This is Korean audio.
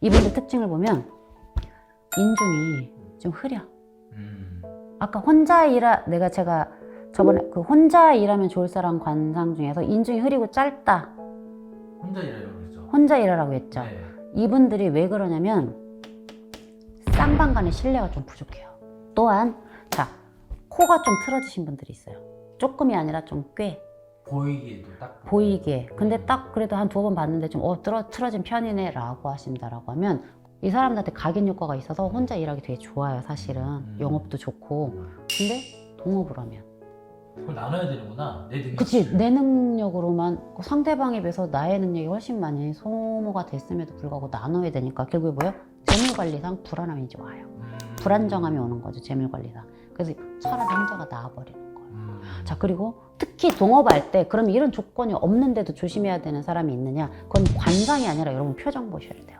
이분들 특징을 보면 인중이 좀 흐려. 음. 아까 혼자 일하 내가 제가 저번에 그 혼자 일하면 좋을 사람 관상 중에서 인중이 흐리고 짧다. 혼자 일하려고 그랬죠. 혼자 일하라고 했죠. 네. 이분들이 왜 그러냐면 쌍방 간의 신뢰가 좀 부족해요. 또한 자 코가 좀 틀어지신 분들이 있어요. 조금이 아니라 좀 꽤 보이기에도 딱. 보이게. 근데 딱 그래도 한 두 번 봤는데 좀 어, 틀어, 틀어진 편이네 라고 하신다라고 하면 이 사람들한테 각인 효과가 있어서 혼자 일하기 되게 좋아요, 사실은. 음. 영업도 좋고. 근데 동업을 하면. 그걸 나눠야 되는구나. 내 능력. 그치, 내 능력으로만 그 상대방에 비해서 나의 능력이 훨씬 많이 소모가 됐음에도 불구하고 나눠야 되니까 결국에 뭐예요? 재물관리상 불안함이 이제 와요. 음. 불안정함이 오는 거죠, 재물관리상. 그래서 차라리 혼자가 나아버리는 거예요. 음. 자 그리고 특히 동업할 때 그럼 이런 조건이 없는데도 조심해야 되는 사람이 있느냐? 그건 관상이 아니라 여러분 표정 보셔야 돼요